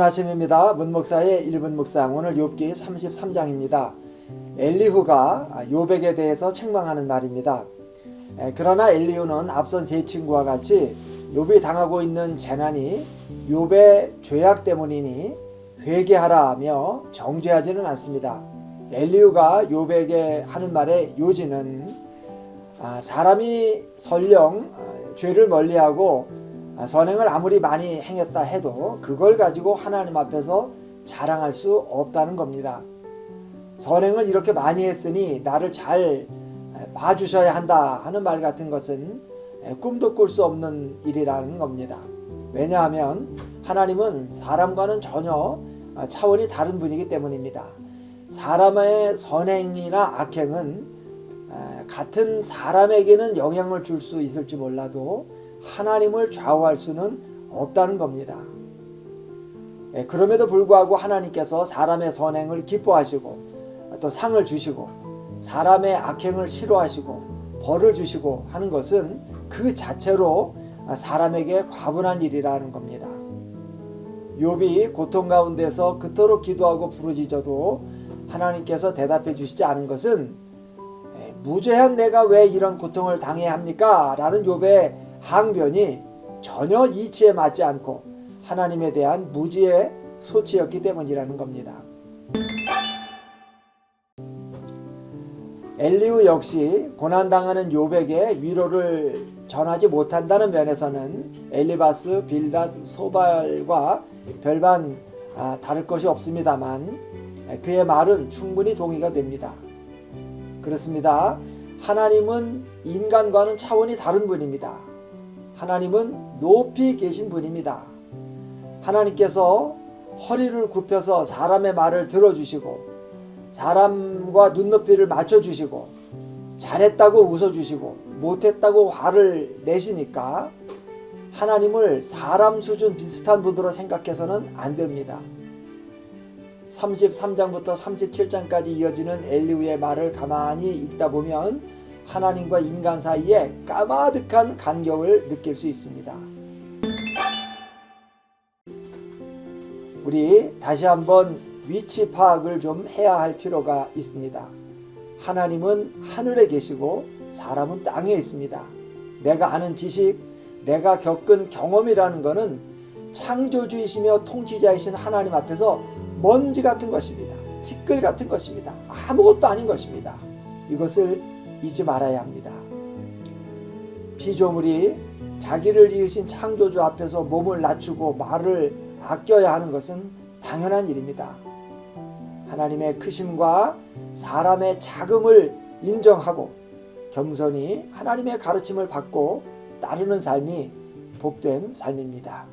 아침입니다. 문목사의 1분 묵상 오늘 욥기 33장입니다. 엘리후가 요백에 대해서 책망하는 말입니다. 에, 그러나 엘리후는 앞선 세 친구와 같이 욥이 당하고 있는 재난이 욥의 죄악 때문이니 회개하라며 정죄하지는 않습니다. 엘리후가 욥에게 하는 말의 요지는 아, 사람이 설령 아, 죄를 멀리하고 아, 선행을 아무리 많이 행했다 해도 그걸 가지고 하나님 앞에서 자랑할 수 없다는 겁니다. 선행을 이렇게 많이 했으니 나를 잘 봐주셔야 한다 하는 말 같은 것은 꿈도 꿀 수 없는 일이라는 겁니다. 왜냐하면 하나님은 사람과는 전혀 차원이 다른 분이기 때문입니다. 사람의 선행이나 악행은 같은 사람에게는 영향을 줄 수 있을지 몰라도 하나님을 좌우할 수는 없다는 겁니다. 예, 그럼에도 불구하고 하나님께서 사람의 선행을 기뻐하시고 또 상을 주시고 사람의 악행을 싫어하시고 벌을 주시고 하는 것은 그 자체로 사람에게 과분한 일이라는 겁니다. 욥이 고통 가운데서 그토록 기도하고 부르짖어도 하나님께서 대답해 주시지 않은 것은 예, 무죄한 내가 왜 이런 고통을 당해야 합니까? 라는 욥의 항변이 전혀 이치에 맞지 않고 하나님에 대한 무지의 소치였기 때문이라는 겁니다. 엘리우 역시 고난당하는 욥에게 위로를 전하지 못한다는 면에서는 엘리바스, 빌닷, 소발과 별반 아, 다를 것이 없습니다만 그의 말은 충분히 동의가 됩니다. 그렇습니다. 하나님은 인간과는 차원이 다른 분입니다. 하나님은 높이 계신 분입니다. 하나님께서 허리를 굽혀서 사람의 말을 들어주시고 사람과 눈높이를 맞춰주시고 잘했다고 웃어주시고 못했다고 화를 내시니까 하나님을 사람 수준 비슷한 분으로 생각해서는 안 됩니다. 33장부터 37장까지 이어지는 엘리우의 말을 가만히 읽다 보면 하나님과 인간 사이에 까마득한 간격을 느낄 수 있습니다. 우리 다시 한번 위치 파악을 좀 해야 할 필요가 있습니다. 하나님은 하늘에 계시고 사람은 땅에 있습니다. 내가 아는 지식, 내가 겪은 경험이라는 것은 창조주이시며 통치자이신 하나님 앞에서 먼지 같은 것입니다. 티끌 같은 것입니다. 아무것도 아닌 것입니다. 이것을 잊지 말아야 합니다. 피조물이 자기를 지으신 창조주 앞에서 몸을 낮추고 말을 아껴야 하는 것은 당연한 일입니다. 하나님의 크심과 사람의 자금을 인정하고 겸손히 하나님의 가르침을 받고 따르는 삶이 복된 삶입니다.